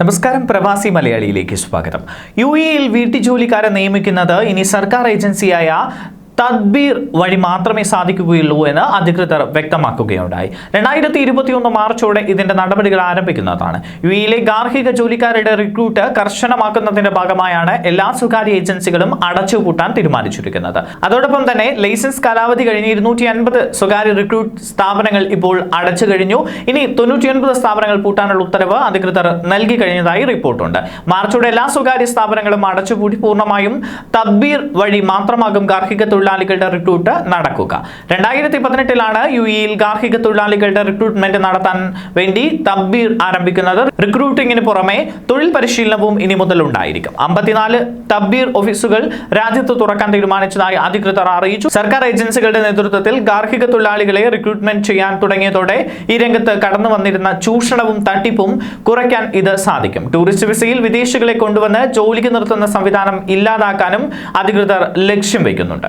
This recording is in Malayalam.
നമസ്കാരം പ്രവാസി മലയാളിയിലേക്ക് സ്വാഗതം. യു എയിൽ വീട്ടുജോലിക്കാരെ നിയമിക്കുന്നത് ഇനി സർക്കാർ ഏജൻസിയായ തദ്ബീർ വഴി മാത്രമേ സാധിക്കുകയുള്ളൂ എന്ന് അധികൃതർ വ്യക്തമാക്കുകയുണ്ടായി. രണ്ടായിരത്തി ഇരുപത്തിയൊന്ന് മാർച്ചോടെ ഇതിന്റെ നടപടികൾ ആരംഭിക്കുന്നതാണ്. യു ഇയിലെ ഗാർഹിക ജോലിക്കാരുടെ റിക്രൂട്ട് കർശനമാക്കുന്നതിന്റെ ഭാഗമായാണ് എല്ലാ സ്വകാര്യ ഏജൻസികളും അടച്ചുപൂട്ടാൻ തീരുമാനിച്ചിരിക്കുന്നത്. അതോടൊപ്പം തന്നെ ലൈസൻസ് കാലാവധി കഴിഞ്ഞ് ഇരുന്നൂറ്റി അൻപത് സ്വകാര്യ റിക്രൂട്ട് സ്ഥാപനങ്ങൾ ഇപ്പോൾ അടച്ചു കഴിഞ്ഞു. ഇനി തൊണ്ണൂറ്റി ഒൻപത് സ്ഥാപനങ്ങൾ പൂട്ടാനുള്ള ഉത്തരവ് അധികൃതർ നൽകി കഴിഞ്ഞതായി റിപ്പോർട്ടുണ്ട്. മാർച്ചോടെ എല്ലാ സ്വകാര്യ സ്ഥാപനങ്ങളും അടച്ചുപൂട്ടി പൂർണമായും തദ്ബീർ വഴി മാത്രമാകും ഗാർഹിക തൊഴിലാളികളുടെ റിക്രൂട്ട് നടക്കുക. രണ്ടായിരത്തി പതിനെട്ടിലാണ് യു ഇയിൽ ഗാർഹിക തൊഴിലാളികളുടെ റിക്രൂട്ട്മെന്റ് നടത്താൻ വേണ്ടി തബ്ബീർ ആരംഭിക്കുന്നത്. റിക്രൂട്ടിങ്ങിന് പുറമെ തൊഴിൽ പരിശീലനവും ഇനി മുതൽ ഉണ്ടായിരിക്കും. അമ്പത്തിനാല് തബ്ബീർ ഓഫീസുകൾ രാജ്യത്ത് തുറക്കാൻ തീരുമാനിച്ചതായി അധികൃതർ അറിയിച്ചു. സർക്കാർ ഏജൻസികളുടെ നേതൃത്വത്തിൽ ഗാർഹിക തൊഴിലാളികളെ റിക്രൂട്ട്മെന്റ് ചെയ്യാൻ തുടങ്ങിയതോടെ ഈ രംഗത്ത് കടന്നു വന്നിരുന്ന ചൂഷണവും തട്ടിപ്പും കുറയ്ക്കാൻ ഇത് സാധിക്കും. ടൂറിസ്റ്റ് വിസയിൽ വിദേശികളെ കൊണ്ടുവന്ന് ജോലിക്ക് നിർത്തുന്ന സംവിധാനം ഇല്ലാതാക്കാനും അധികൃതർ ലക്ഷ്യം വയ്ക്കുന്നുണ്ട്.